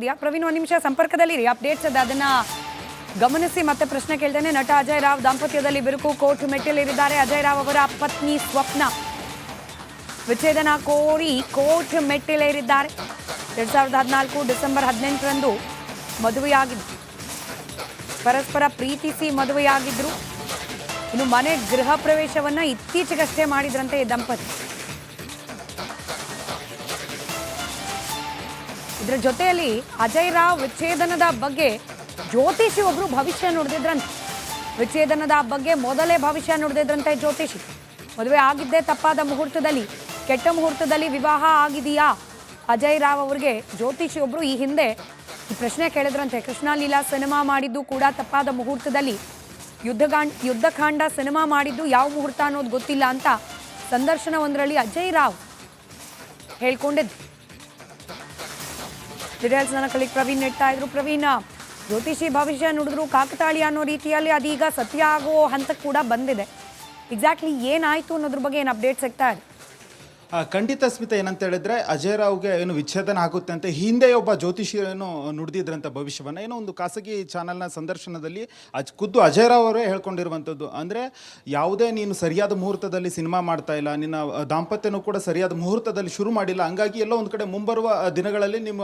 ಇದೆಯಾ ಪ್ರವೀಣ್, ಒಂದು ನಿಮಿಷ ಸಂಪರ್ಕದಲ್ಲಿ ಅಪ್ಡೇಟ್ಸ್ ಅದ ಅದನ್ನ ಗಮನಿಸಿ, ಮತ್ತೆ ಪ್ರಶ್ನೆ ಕೇಳ್ತೇನೆ. ನಟ ಅಜಯ್ ರಾವ್ ದಾಂಪತ್ಯದಲ್ಲಿ ಬಿರುಕು, ಕೋರ್ಟ್ ಮೆಟ್ಟಿಲೇರಿದ್ದಾರೆ. ಅಜಯ್ ರಾವ್ ಅವರ ಪತ್ನಿ ಸ್ವಪ್ನ. ವಿಚ್ಛೇದನ ಕೋರಿ ಕೋರ್ಟ್ ಮೆಟ್ಟಿಲೇರಿದ್ದಾರೆ. ಎರಡ್ ಸಾವಿರದ ಹದಿನಾಲ್ಕು ಡಿಸೆಂಬರ್ ಹದಿನೆಂಟರಂದು ಮದುವೆಯಾಗಿದ್ದು. ಪರಸ್ಪರ ಪ್ರೀತಿಸಿ ಮದುವೆಯಾಗಿದ್ರು. ಇನ್ನು ಮನೆ ಗೃಹ ಪ್ರವೇಶವನ್ನ ಇತ್ತೀಚೆಗಷ್ಟೇ ಮಾಡಿದ್ರಂತೆ ಈ ದಂಪತಿ. ಇದರ ಜೊತೆಯಲ್ಲಿ ಅಜಯ್ ರಾವ್ ವಿಚ್ಛೇದನದ ಬಗ್ಗೆ ಜ್ಯೋತಿಷಿ ಒಬ್ರು ಭವಿಷ್ಯ ನುಡಿದಿದ್ರಂತೆ. ವಿಚ್ಛೇದನದ ಬಗ್ಗೆ ಮೊದಲೇ ಭವಿಷ್ಯ ನುಡಿದಿದ್ರಂತೆ ಜ್ಯೋತಿಷಿ. ಮದುವೆ ಆಗಿದ್ದೇ ತಪ್ಪಾದ ಮುಹೂರ್ತದಲ್ಲಿ, ಕೆಟ್ಟ ಮುಹೂರ್ತದಲ್ಲಿ ವಿವಾಹ ಆಗಿದೆಯಾ? ಅಜಯ್ ರಾವ್ ಅವರಿಗೆ ಜ್ಯೋತಿಷಿ ಒಬ್ರು ಈ ಹಿಂದೆ ಈ ಪ್ರಶ್ನೆ ಕೇಳಿದ್ರಂತೆ. ಕೃಷ್ಣ ಲೀಲಾ ಸಿನಿಮಾ ಮಾಡಿದ್ದು ಕೂಡ ತಪ್ಪಾದ ಮುಹೂರ್ತದಲ್ಲಿ. ಯುದ್ಧಗಾಂಡ್, ಯುದ್ಧಕಾಂಡ ಸಿನಿಮಾ ಮಾಡಿದ್ದು ಯಾವ ಮುಹೂರ್ತ ಅನ್ನೋದು ಗೊತ್ತಿಲ್ಲ ಅಂತ ಸಂದರ್ಶನವೊಂದರಲ್ಲಿ ಅಜಯ್ ರಾವ್ ಹೇಳ್ಕೊಂಡಿದ್ದು. ಡೀಟೇಲ್ಸ್ ನನ್ನ ಕಲಿಕ್ ಪ್ರವೀಣ್ ನೆಡ್ತಾ ಇದ್ರು. ಪ್ರವೀಣ್, ಜ್ಯೋತಿಷಿ ಭವಿಷ್ಯ ನುಡಿದ್ರು ಕಾಕತಾಳಿ ಅನ್ನೋ ರೀತಿಯಲ್ಲಿ ಅದೀಗ ಸತ್ಯ ಆಗೋ ಹಂತಕ್ಕೆ ಕೂಡ ಬಂದಿದೆ. ಎಕ್ಸಾಕ್ಟ್ಲಿ ಏನಾಯ್ತು ಅನ್ನೋದ್ರ ಬಗ್ಗೆ ಏನು ಅಪ್ಡೇಟ್ ಸಿಗ್ತಾ ಇದೆ? ಖಂಡಿತ ಸ್ಮಿತ, ಏನಂತ ಹೇಳಿದ್ರೆ ಅಜಯ್ ರಾವ್ಗೆ ಏನು ವಿಚ್ಛೇದನ ಆಗುತ್ತೆ ಅಂತ ಹಿಂದೆ ಒಬ್ಬ ಜ್ಯೋತಿಷಿಯನ್ನು ನುಡಿದಿದ್ರಂತ ಭವಿಷ್ಯವನ್ನು, ಏನೋ ಒಂದು ಖಾಸಗಿ ಚಾನಲ್ನ ಸಂದರ್ಶನದಲ್ಲಿ ಅಜ್ ಖುದ್ದು ಅಜಯ್ ರಾವ್ ಅವರೇ ಹೇಳ್ಕೊಂಡಿರುವಂಥದ್ದು. ಅಂದರೆ ಯಾವುದೇ ನೀನು ಸರಿಯಾದ ಮುಹೂರ್ತದಲ್ಲಿ ಸಿನಿಮಾ ಮಾಡ್ತಾ ಇಲ್ಲ, ನಿನ್ನ ದಾಂಪತ್ಯನೂ ಕೂಡ ಸರಿಯಾದ ಮುಹೂರ್ತದಲ್ಲಿ ಶುರು ಮಾಡಿಲ್ಲ, ಹಂಗಾಗಿ ಎಲ್ಲೋ ಒಂದು ಕಡೆ ಮುಂಬರುವ ದಿನಗಳಲ್ಲಿ ನಿಮ್ಮ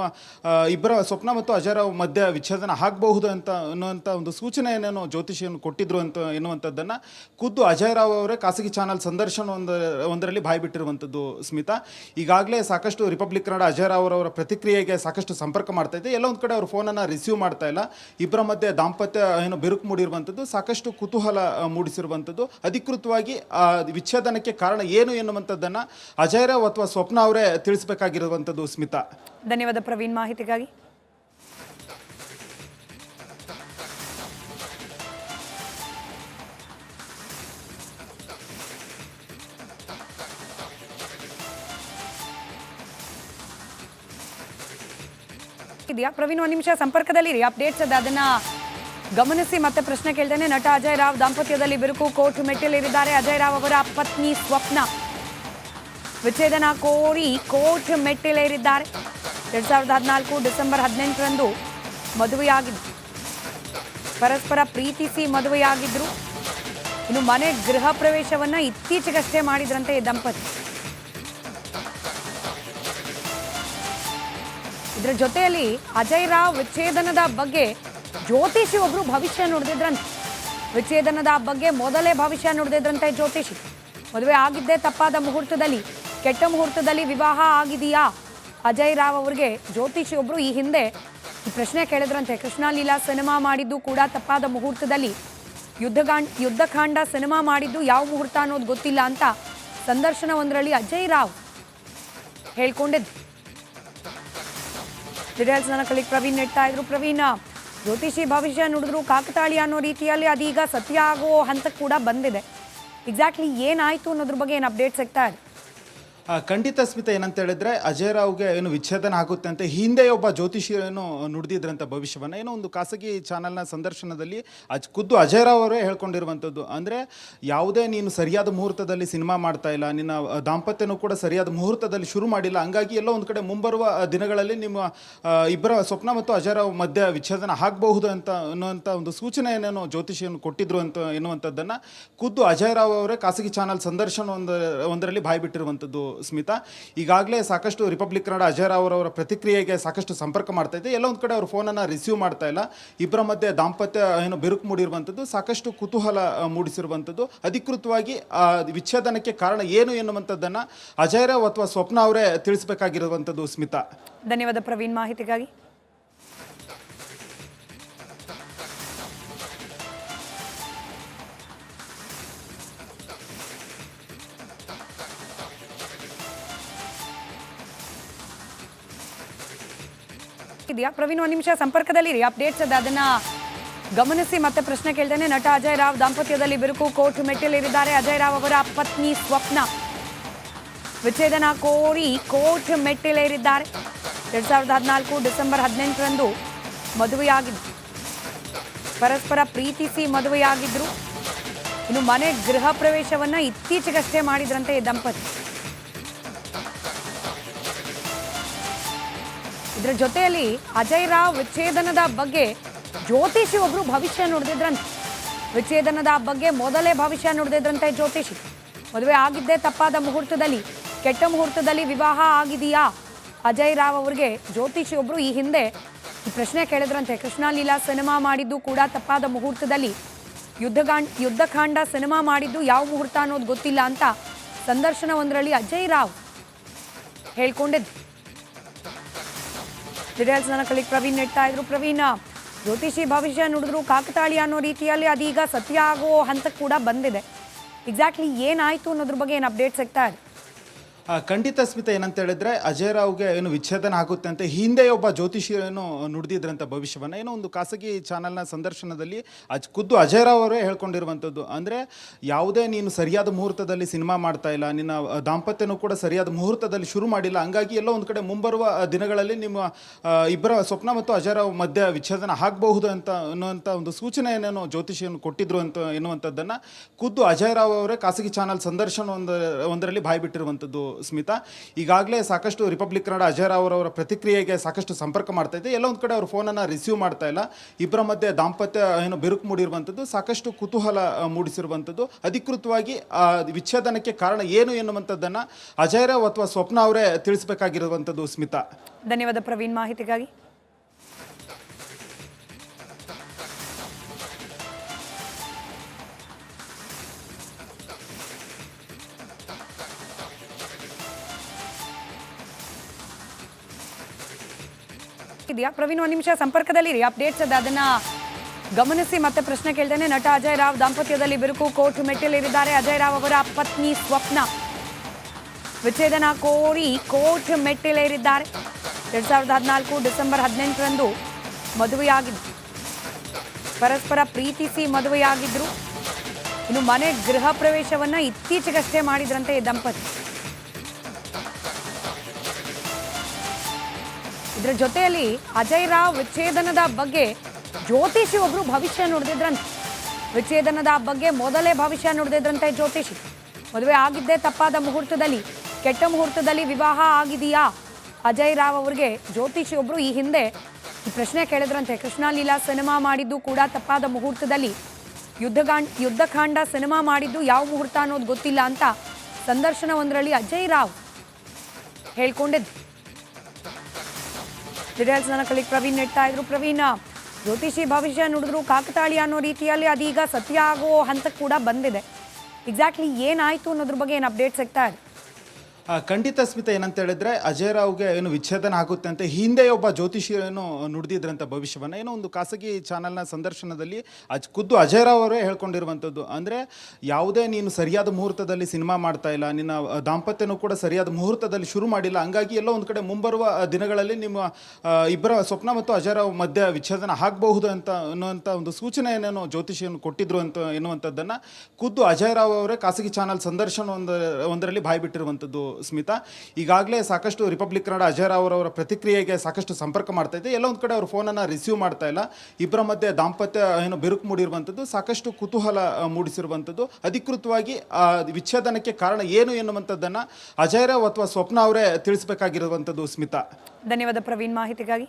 ಇಬ್ಬರ ಸ್ವಪ್ನ ಮತ್ತು ಅಜಯ್ ರಾವ್ ಮಧ್ಯೆ ವಿಚ್ಛೇದನ ಆಗಬಹುದು ಅಂತ ಅನ್ನುವಂಥ ಒಂದು ಸೂಚನೆಯನ್ನು ಜ್ಯೋತಿಷಿಯನ್ನು ಕೊಟ್ಟಿದ್ರು ಅಂತ ಎನ್ನುವಂಥದ್ದನ್ನು ಖುದ್ದು ಅಜಯ್ ರಾವ್ ಅವರೇ ಖಾಸಗಿ ಚಾನಲ್ ಸಂದರ್ಶನ ಒಂದು, ಒಂದರಲ್ಲಿ ಬಾಯ್ಬಿಟ್ಟಿರುವಂಥದ್ದು. ಸ್ಮಿತಾ, ಈಗಾಗಲೇ ಸಾಕಷ್ಟು ರಿಪಬ್ಲಿಕ್ ಕನ್ನಡ ಅಜಯ್ ರಾವ್ ಪ್ರತಿಕ್ರಿಯೆಗೆ ಸಾಕಷ್ಟು ಸಂಪರ್ಕ ಮಾಡ್ತಾ ಇದೆ. ಎಲ್ಲ ಒಂದು ಕಡೆ ಅವ್ರ ಫೋನನ್ನು ರಿಸೀವ್ ಮಾಡ್ತಾ ಇಲ್ಲ. ಇಬ್ಬರ ಮಧ್ಯೆ ದಾಂಪತ್ಯ ಏನು ಬಿರುಕು ಮೂಡಿರುವಂಥದ್ದು ಸಾಕಷ್ಟು ಕುತೂಹಲ ಮೂಡಿಸಿರುವಂಥದ್ದು ಅಧಿಕೃತವಾಗಿ ವಿಚ್ಛೇದನಕ್ಕೆ ಕಾರಣ ಏನು ಎನ್ನುವಂಥದ್ದನ್ನು ಅಜಯ್ ರಾವ್ ಅಥವಾ ಸ್ವಪ್ನ ಅವರೇ ತಿಳಿಸಬೇಕಾಗಿರುವಂಥದ್ದು ಸ್ಮಿತಾ. ಧನ್ಯವಾದ ಪ್ರವೀಣ್ ಮಾಹಿತಿಗಾಗಿ. ಇದೆಯಾ ಪ್ರವೀಣ್, ಒಂದು ನಿಮಿಷ ಸಂಪರ್ಕದಲ್ಲಿ ಅಪ್ಡೇಟ್ಸ್ ಅದ ಅದನ್ನ ಗಮನಿಸಿ, ಮತ್ತೆ ಪ್ರಶ್ನೆ ಕೇಳ್ತೇನೆ. ನಟ ಅಜಯ್ ರಾವ್ ದಾಂಪತ್ಯದಲ್ಲಿ ಬಿರುಕು, ಕೋರ್ಟ್ ಮೆಟ್ಟಿಲೇರಿದ್ದಾರೆ. ಅಜಯ್ ರಾವ್ ಅವರ ಪತ್ನಿ ಸ್ವಪ್ನ. ವಿಚ್ಛೇದನ ಕೋರಿ ಕೋರ್ಟ್ ಮೆಟ್ಟಿಲೇರಿದ್ದಾರೆ. ಎರಡ್ ಸಾವಿರದ ಹದಿನಾಲ್ಕು ಡಿಸೆಂಬರ್ ಹದಿನೆಂಟರಂದು ಮದುವೆಯಾಗಿದ್ದು. ಪರಸ್ಪರ ಪ್ರೀತಿಸಿ ಮದುವೆಯಾಗಿದ್ರು. ಇನ್ನು ಮನೆ ಗೃಹ ಪ್ರವೇಶವನ್ನ ಇತ್ತೀಚೆಗಷ್ಟೇ ಮಾಡಿದ್ರಂತೆ ಈ ದಂಪತಿ. ಇದರ ಜೊತೆಯಲ್ಲಿ ಅಜಯ್ ರಾವ್ ವಿಚ್ಛೇದನದ ಬಗ್ಗೆ ಜ್ಯೋತಿಷಿ ಒಬ್ರು ಭವಿಷ್ಯ ನುಡಿದಿದ್ರಂತೆ. ವಿಚ್ಛೇದನದ ಬಗ್ಗೆ ಮೊದಲೇ ಭವಿಷ್ಯ ನುಡಿದಿದ್ರಂತೆ ಜ್ಯೋತಿಷಿ. ಮದುವೆ ಆಗಿದ್ದೇ ತಪ್ಪಾದ ಮುಹೂರ್ತದಲ್ಲಿ, ಕೆಟ್ಟ ಮುಹೂರ್ತದಲ್ಲಿ ವಿವಾಹ ಆಗಿದೆಯಾ? ಅಜಯ್ ರಾವ್ ಅವರಿಗೆ ಜ್ಯೋತಿಷಿ ಒಬ್ರು ಈ ಹಿಂದೆ ಈ ಪ್ರಶ್ನೆ ಕೇಳಿದ್ರಂತೆ. ಕೃಷ್ಣ ಲೀಲಾ ಸಿನಿಮಾ ಮಾಡಿದ್ದು ಕೂಡ ತಪ್ಪಾದ ಮುಹೂರ್ತದಲ್ಲಿ. ಯುದ್ಧಗಾಂಡ್, ಯುದ್ಧಕಾಂಡ ಸಿನಿಮಾ ಮಾಡಿದ್ದು ಯಾವ ಮುಹೂರ್ತ ಅನ್ನೋದು ಗೊತ್ತಿಲ್ಲ ಅಂತ ಸಂದರ್ಶನ ಒಂದರಲ್ಲಿ ಅಜಯ್ ರಾವ್ ಹೇಳ್ಕೊಂಡಿದ್ದು. ಡೀಟೇಲ್ಸ್ ನನ್ನ ಕಲಿಕ್ ಪ್ರವೀಣ್ ನೆಡ್ತಾ ಇದ್ರು. ಪ್ರವೀಣ್, ಜ್ಯೋತಿಷಿ ಭವಿಷ್ಯ ನುಡಿದ್ರು ಕಾಕತಾಳಿ ಅನ್ನೋ ರೀತಿಯಲ್ಲಿ ಅದೀಗ ಸತ್ಯ ಆಗೋ ಹಂತಕ್ಕೆ ಕೂಡ ಬಂದಿದೆ. ಎಕ್ಸಾಕ್ಟ್ಲಿ ಏನಾಯ್ತು ಅನ್ನೋದ್ರ ಬಗ್ಗೆ ಏನು ಅಪ್ಡೇಟ್ ಸಿಗ್ತಾ ಇದೆ? ಖಂಡಿತ ಸ್ಮಿತ, ಏನಂತ ಹೇಳಿದ್ರೆ ಅಜಯ್ ರಾವ್ಗೆ ಏನು ವಿಚ್ಛೇದನ ಆಗುತ್ತೆ ಅಂತ ಹಿಂದೆ ಒಬ್ಬ ಜ್ಯೋತಿಷಿಯನ್ನು ನುಡಿದಿದ್ರಂತ ಭವಿಷ್ಯವನ್ನು, ಏನೋ ಒಂದು ಖಾಸಗಿ ಚಾನಲ್ನ ಸಂದರ್ಶನದಲ್ಲಿ ಅಜ್ ಖುದ್ದು ಅಜಯ್ ರಾವ್ ಅವರೇ ಹೇಳ್ಕೊಂಡಿರುವಂಥದ್ದು. ಅಂದರೆ ಯಾವುದೇ ನೀನು ಸರಿಯಾದ ಮುಹೂರ್ತದಲ್ಲಿ ಸಿನಿಮಾ ಮಾಡ್ತಾ ಇಲ್ಲ, ನಿನ್ನ ದಾಂಪತ್ಯನೂ ಕೂಡ ಸರಿಯಾದ ಮುಹೂರ್ತದಲ್ಲಿ ಶುರು ಮಾಡಿಲ್ಲ, ಹಂಗಾಗಿ ಎಲ್ಲೋ ಒಂದು ಕಡೆ ಮುಂಬರುವ ದಿನಗಳಲ್ಲಿ ನಿಮ್ಮ ಇಬ್ಬರ ಸ್ವಪ್ನ ಮತ್ತು ಅಜಯ್ ರಾವ್ ಮಧ್ಯೆ ವಿಚ್ಛೇದನ ಆಗಬಹುದು ಅಂತ ಅನ್ನುವಂಥ ಒಂದು ಸೂಚನೆಯನ್ನು ಜ್ಯೋತಿಷಿಯನ್ನು ಕೊಟ್ಟಿದ್ರು ಅಂತ ಎನ್ನುವಂಥದ್ದನ್ನು ಖುದ್ದು ಅಜಯ್ ರಾವ್ ಅವರೇ ಖಾಸಗಿ ಚಾನಲ್ ಸಂದರ್ಶನ ಒಂದು, ಒಂದರಲ್ಲಿ ಬಾಯ್ಬಿಟ್ಟಿರುವಂಥದ್ದು. ಸ್ಮಿತಾ, ಈಗಾಗಲೇ ಸಾಕಷ್ಟು ರಿಪಬ್ಲಿಕ್ ಕನ್ನಡ ಅಜಯ್ ರಾವ್ ಪ್ರತಿಕ್ರಿಯೆಗೆ ಸಾಕಷ್ಟು ಸಂಪರ್ಕ ಮಾಡ್ತಾ ಇದೆ. ಎಲ್ಲ ಒಂದು ಕಡೆ ಅವ್ರ ಫೋನನ್ನು ರಿಸೀವ್ ಮಾಡ್ತಾ ಇಲ್ಲ. ಇಬ್ಬರ ಮಧ್ಯೆ ದಾಂಪತ್ಯ ಏನು ಬಿರುಕು ಮೂಡಿರುವಂಥದ್ದು ಸಾಕಷ್ಟು ಕುತೂಹಲ ಮೂಡಿಸಿರುವಂಥದ್ದು ಅಧಿಕೃತವಾಗಿ ವಿಚ್ಛೇದನಕ್ಕೆ ಕಾರಣ ಏನು ಎನ್ನುವಂಥದ್ದನ್ನು ಅಜಯ್ ರಾವ್ ಅಥವಾ ಸ್ವಪ್ನ ಅವರೇ ತಿಳಿಸಬೇಕಾಗಿರುವಂಥದ್ದು ಸ್ಮಿತಾ. ಧನ್ಯವಾದ ಪ್ರವೀಣ್ ಮಾಹಿತಿಗಾಗಿ. ಇದೆಯಾ ಪ್ರವೀಣ್, ಒಂದು ನಿಮಿಷ ಸಂಪರ್ಕದಲ್ಲಿ ಅಪ್ಡೇಟ್ಸ್ ಅದ ಅದನ್ನ ಗಮನಿಸಿ, ಮತ್ತೆ ಪ್ರಶ್ನೆ ಕೇಳ್ತೇನೆ. ನಟ ಅಜಯ್ ರಾವ್ ದಾಂಪತ್ಯದಲ್ಲಿ ಬಿರುಕು, ಕೋರ್ಟ್ ಮೆಟ್ಟಿಲೇರಿದ್ದಾರೆ. ಅಜಯ್ ರಾವ್ ಅವರ ಪತ್ನಿ ಸ್ವಪ್ನ. ವಿಚ್ಛೇದನ ಕೋರಿ ಕೋರ್ಟ್ ಮೆಟ್ಟಿಲೇರಿದ್ದಾರೆ. ಎರಡ್ ಸಾವಿರದ ಹದಿನಾಲ್ಕು ಡಿಸೆಂಬರ್ ಹದಿನೆಂಟರಂದು ಮದುವೆಯಾಗಿದ್ದು. ಪರಸ್ಪರ ಪ್ರೀತಿಸಿ ಮದುವೆಯಾಗಿದ್ದರು ಇನ್ನು ಮನೆ ಗೃಹ ಪ್ರವೇಶವನ್ನು ಇತ್ತೀಚೆಗಷ್ಟೇ ಮಾಡಿದ್ರಂತೆ ಈ ದಂಪತಿ. ಇದರ ಜೊತೆಯಲ್ಲಿ ಅಜಯ್ ರಾವ್ ವಿಚ್ಛೇದನದ ಬಗ್ಗೆ ಜ್ಯೋತಿಷಿ ಒಬ್ರು ಭವಿಷ್ಯ ನುಡಿದಿದ್ರಂತೆ. ವಿಚ್ಛೇದನದ ಬಗ್ಗೆ ಮೊದಲೇ ಭವಿಷ್ಯ ನುಡಿದಿದ್ರಂತೆ ಜ್ಯೋತಿಷಿ. ಮದುವೆ ಆಗಿದ್ದೇ ತಪ್ಪಾದ ಮುಹೂರ್ತದಲ್ಲಿ, ಕೆಟ್ಟ ಮುಹೂರ್ತದಲ್ಲಿ ವಿವಾಹ ಆಗಿದೆಯಾ? ಅಜಯ್ ರಾವ್ ಅವರಿಗೆ ಜ್ಯೋತಿಷಿ ಒಬ್ರು ಈ ಹಿಂದೆ ಈ ಪ್ರಶ್ನೆ ಕೇಳಿದ್ರಂತೆ. ಕೃಷ್ಣ ಲೀಲಾ ಸಿನಿಮಾ ಮಾಡಿದ್ದು ಕೂಡ ತಪ್ಪಾದ ಮುಹೂರ್ತದಲ್ಲಿ. ಯುದ್ಧಗಾಂಡ್, ಯುದ್ಧಕಾಂಡ ಸಿನಿಮಾ ಮಾಡಿದ್ದು ಯಾವ ಮುಹೂರ್ತ ಅನ್ನೋದು ಗೊತ್ತಿಲ್ಲ ಅಂತ ಸಂದರ್ಶನ ಒಂದರಲ್ಲಿ ಅಜಯ್ ರಾವ್ ಹೇಳ್ಕೊಂಡಿದ್ದು. ಡೀಟೇಲ್ಸ್ ನನ್ನ ಕಲಿಕ್ ಪ್ರವೀಣ್ ನೆಡ್ತಾ ಇದ್ರು. ಪ್ರವೀಣ್, ಜ್ಯೋತಿಷಿ ಭವಿಷ್ಯ ನುಡಿದ್ರು ಕಾಕತಾಳಿ ಅನ್ನೋ ರೀತಿಯಲ್ಲಿ ಅದೀಗ ಸತ್ಯ ಆಗೋ ಹಂತಕ್ಕೆ ಕೂಡ ಬಂದಿದೆ. ಎಕ್ಸಾಕ್ಟ್ಲಿ ಏನಾಯ್ತು ಅನ್ನೋದ್ರ ಬಗ್ಗೆ ಏನು ಅಪ್ಡೇಟ್ ಸಿಗ್ತಾ ಇದೆ? ಖಂಡಿತ ಸ್ಮಿತ, ಏನಂತ ಹೇಳಿದ್ರೆ ಅಜಯ್ ರಾವ್ಗೆ ಏನು ವಿಚ್ಛೇದನ ಆಗುತ್ತೆ ಅಂತ ಹಿಂದೆ ಒಬ್ಬ ಜ್ಯೋತಿಷಿಯನ್ನು ನುಡಿದಿದ್ರಂತ ಭವಿಷ್ಯವನ್ನ, ಏನೋ ಒಂದು ಖಾಸಗಿ ಚಾನೆಲ್ನ ಸಂದರ್ಶನದಲ್ಲಿ ಅಜ್ ಖುದ್ದು ಅಜಯ್ ರಾವ್ ಅವರೇ ಹೇಳ್ಕೊಂಡಿರುವಂಥದ್ದು. ಅಂದರೆ ಯಾವುದೇ ನೀನು ಸರಿಯಾದ ಮುಹೂರ್ತದಲ್ಲಿ ಸಿನಿಮಾ ಮಾಡ್ತಾ ಇಲ್ಲ, ನಿನ್ನ ದಾಂಪತ್ಯನೂ ಕೂಡ ಸರಿಯಾದ ಮುಹೂರ್ತದಲ್ಲಿ ಶುರು ಮಾಡಿಲ್ಲ, ಹಂಗಾಗಿ ಎಲ್ಲೋ ಒಂದು ಕಡೆ ಮುಂಬರುವ ದಿನಗಳಲ್ಲಿ ನಿಮ್ಮ ಇಬ್ಬರ ಸ್ವಪ್ನ ಮತ್ತು ಅಜಯ್ ರಾವ್ ಮಧ್ಯೆ ವಿಚ್ಛೇದನ ಆಗಬಹುದು ಅಂತ ಅನ್ನುವಂಥ ಒಂದು ಸೂಚನೆಯನ್ನೇನು ಜ್ಯೋತಿಷಿಯನ್ನು ಕೊಟ್ಟಿದ್ರು ಅಂತ ಎನ್ನುವಂಥದ್ದನ್ನು ಖುದ್ದು ಅಜಯ್ ರಾವ್ ಅವರೇ ಖಾಸಗಿ ಚಾನಲ್ ಸಂದರ್ಶನ ಒಂದು, ಒಂದರಲ್ಲಿ ಬಾಯ್ಬಿಟ್ಟಿರುವಂಥದ್ದು. ಸ್ಮಿತಾ, ಈಗಾಗಲೇ ಸಾಕಷ್ಟು ರಿಪಬ್ಲಿಕ್ ಕನ್ನಡ ಅಜಯ್ ರಾವ್ ಪ್ರತಿಕ್ರಿಯೆಗೆ ಸಾಕಷ್ಟು ಸಂಪರ್ಕ ಮಾಡ್ತಾ ಇದೆ. ಎಲ್ಲ ಒಂದು ಕಡೆ ಅವ್ರ ಫೋನನ್ನು ರಿಸೀವ್ ಮಾಡ್ತಾ ಇಲ್ಲ. ಇಬ್ಬರ ಮಧ್ಯೆ ದಾಂಪತ್ಯ, ಏನು ಬಿರುಕು ಮೂಡಿರುವಂಥದ್ದು ಸಾಕಷ್ಟು ಕುತೂಹಲ ಮೂಡಿಸಿರುವಂಥದ್ದು ಅಧಿಕೃತವಾಗಿ ವಿಚ್ಛೇದನಕ್ಕೆ ಕಾರಣ ಏನು ಎನ್ನುವಂಥದ್ದನ್ನು ಅಜಯ್ ರಾವ್ ಅಥವಾ ಸ್ವಪ್ನ ಅವರೇ ತಿಳಿಸಬೇಕಾಗಿರುವಂಥದ್ದು ಸ್ಮಿತಾ. ಧನ್ಯವಾದ ಪ್ರವೀಣ್ ಮಾಹಿತಿಗಾಗಿ. ಇದೆಯಾ ಪ್ರವೀಣ್, ಒಂದು ನಿಮಿಷ ಸಂಪರ್ಕದಲ್ಲಿ ಅಪ್ಡೇಟ್ಸ್ ಅದ ಅದನ್ನ ಗಮನಿಸಿ, ಮತ್ತೆ ಪ್ರಶ್ನೆ ಕೇಳ್ತೇನೆ. ನಟ ಅಜಯ್ ರಾವ್ ದಾಂಪತ್ಯದಲ್ಲಿ ಬಿರುಕು, ಕೋರ್ಟ್ ಮೆಟ್ಟಿಲೇರಿದ್ದಾರೆ. ಅಜಯ್ ರಾವ್ ಅವರ ಪತ್ನಿ ಸ್ವಪ್ನ. ವಿಚ್ಛೇದನ ಕೋರಿ ಕೋರ್ಟ್ ಮೆಟ್ಟಿಲೇರಿದ್ದಾರೆ. ಎರಡ್ ಸಾವಿರದ ಹದಿನಾಲ್ಕು ಡಿಸೆಂಬರ್ ಹದಿನೆಂಟರಂದು ಮದುವೆಯಾಗಿದ್ದು. ಪರಸ್ಪರ ಪ್ರೀತಿಸಿ ಮದುವೆಯಾಗಿದ್ರು. ಇನ್ನು ಮನೆ ಗೃಹ ಪ್ರವೇಶವನ್ನು ಇತ್ತೀಚೆಗಷ್ಟೇ ಮಾಡಿದ್ರಂತೆ ಈ ದಂಪತಿ. ಇದರ ಜೊತೆಯಲ್ಲಿ ಅಜಯ್ ರಾವ್ ವಿಚ್ಛೇದನದ ಬಗ್ಗೆ ಜ್ಯೋತಿಷಿ ಒಬ್ರು ಭವಿಷ್ಯ ನುಡಿದಿದ್ರಂತೆ. ವಿಚ್ಛೇದನದ ಬಗ್ಗೆ ಮೊದಲೇ ಭವಿಷ್ಯ ನುಡಿದಿದ್ರಂತೆ ಜ್ಯೋತಿಷಿ. ಮದುವೆ ಆಗಿದ್ದೇ ತಪ್ಪಾದ ಮುಹೂರ್ತದಲ್ಲಿ, ಕೆಟ್ಟ ಮುಹೂರ್ತದಲ್ಲಿ ವಿವಾಹ ಆಗಿದೆಯಾ? ಅಜಯ್ ರಾವ್ ಅವರಿಗೆ ಜ್ಯೋತಿಷಿ ಒಬ್ರು ಈ ಹಿಂದೆ ಈ ಪ್ರಶ್ನೆ ಕೇಳಿದ್ರಂತೆ. ಕೃಷ್ಣ ಲೀಲಾ ಸಿನಿಮಾ ಮಾಡಿದ್ದು ಕೂಡ ತಪ್ಪಾದ ಮುಹೂರ್ತದಲ್ಲಿ. ಯುದ್ಧಗಾಂಡ್, ಯುದ್ಧಕಾಂಡ ಸಿನಿಮಾ ಮಾಡಿದ್ದು ಯಾವ ಮುಹೂರ್ತ ಅನ್ನೋದು ಗೊತ್ತಿಲ್ಲ ಅಂತ ಸಂದರ್ಶನವೊಂದರಲ್ಲಿ ಅಜಯ್ ರಾವ್ ಹೇಳ್ಕೊಂಡಿದ್ದು. ಡೀಟೇಲ್ಸ್ ನನ್ನ ಕಲಿಕ್ ಪ್ರವೀಣ್ ನೆಡ್ತಾ ಇದ್ರು. ಪ್ರವೀಣ್, ಜ್ಯೋತಿಷಿ ಭವಿಷ್ಯ ನುಡಿದ್ರು ಕಾಕತಾಳಿ ಅನ್ನೋ ರೀತಿಯಲ್ಲಿ ಅದೀಗ ಸತ್ಯ ಆಗೋ ಹಂತಕ್ಕೆ ಕೂಡ ಬಂದಿದೆ. ಎಕ್ಸಾಕ್ಟ್ಲಿ ಏನಾಯ್ತು ಅನ್ನೋದ್ರ ಬಗ್ಗೆ ಏನು ಅಪ್ಡೇಟ್ ಸಿಗ್ತಾ ಇದೆ? ಖಂಡಿತ ಸ್ಮಿತ, ಏನಂತ ಹೇಳಿದ್ರೆ ಅಜಯ್ ರಾವ್ಗೆ ಏನು ವಿಚ್ಛೇದನ ಆಗುತ್ತೆ ಅಂತ ಹಿಂದೆ ಒಬ್ಬ ಜ್ಯೋತಿಷಿಯನ್ನು ನುಡಿದಿದ್ರಂತ ಭವಿಷ್ಯವನ್ನ, ಏನೋ ಒಂದು ಖಾಸಗಿ ಚಾನೆಲ್ನ ಸಂದರ್ಶನದಲ್ಲಿ ಅಜ್ ಖುದ್ದು ಅಜಯ್ ರಾವ್ ಅವರೇ ಹೇಳ್ಕೊಂಡಿರುವಂಥದ್ದು. ಅಂದರೆ ಯಾವುದೇ ನೀನು ಸರಿಯಾದ ಮುಹೂರ್ತದಲ್ಲಿ ಸಿನಿಮಾ ಮಾಡ್ತಾ ಇಲ್ಲ, ನಿನ್ನ ದಾಂಪತ್ಯನೂ ಕೂಡ ಸರಿಯಾದ ಮುಹೂರ್ತದಲ್ಲಿ ಶುರು ಮಾಡಿಲ್ಲ, ಹಂಗಾಗಿ ಎಲ್ಲೋ ಒಂದು ಕಡೆ ಮುಂಬರುವ ದಿನಗಳಲ್ಲಿ ನಿಮ್ಮ ಇಬ್ಬರ ಸ್ವಪ್ನ ಮತ್ತು ಅಜಯ್ ರಾವ್ ಮಧ್ಯೆ ವಿಚ್ಛೇದನ ಆಗಬಹುದು ಅಂತ ಅನ್ನುವಂಥ ಒಂದು ಸೂಚನೆಯನ್ನು ಜ್ಯೋತಿಷಿಯನ್ನು ಕೊಟ್ಟಿದ್ರು ಅಂತ ಎನ್ನುವಂಥದ್ದನ್ನು ಖುದ್ದು ಅಜಯ್ ರಾವ್ ಅವರೇ ಖಾಸಗಿ ಚಾನಲ್ ಸಂದರ್ಶನ ಒಂದು, ಒಂದರಲ್ಲಿ ಬಾಯ್ಬಿಟ್ಟಿರುವಂಥದ್ದು. ಸ್ಮಿತಾ, ಈಗಾಗಲೇ ಸಾಕಷ್ಟು ರಿಪಬ್ಲಿಕ್ ಕನ್ನಡ ಅಜಯ್ ರಾವ್ ಪ್ರತಿಕ್ರಿಯೆಗೆ ಸಾಕಷ್ಟು ಸಂಪರ್ಕ ಮಾಡ್ತಾ ಇದೆ. ಎಲ್ಲ ಒಂದು ಕಡೆ ಅವ್ರ ಫೋನನ್ನು ರಿಸೀವ್ ಮಾಡ್ತಾ ಇಲ್ಲ. ಇಬ್ಬರ ಮಧ್ಯೆ ದಾಂಪತ್ಯ ಏನು ಬಿರುಕು ಮೂಡಿರುವಂಥದ್ದು ಸಾಕಷ್ಟು ಕುತೂಹಲ ಮೂಡಿಸಿರುವಂಥದ್ದು ಅಧಿಕೃತವಾಗಿ ವಿಚ್ಛೇದನಕ್ಕೆ ಕಾರಣ ಏನು ಎನ್ನುವಂಥದ್ದನ್ನು ಅಜಯ್ ರಾವ್ ಅಥವಾ ಸ್ವಪ್ನ ಅವರೇ ತಿಳಿಸಬೇಕಾಗಿರುವಂಥದ್ದು ಸ್ಮಿತಾ. ಧನ್ಯವಾದ ಪ್ರವೀಣ್ ಮಾಹಿತಿಗಾಗಿ.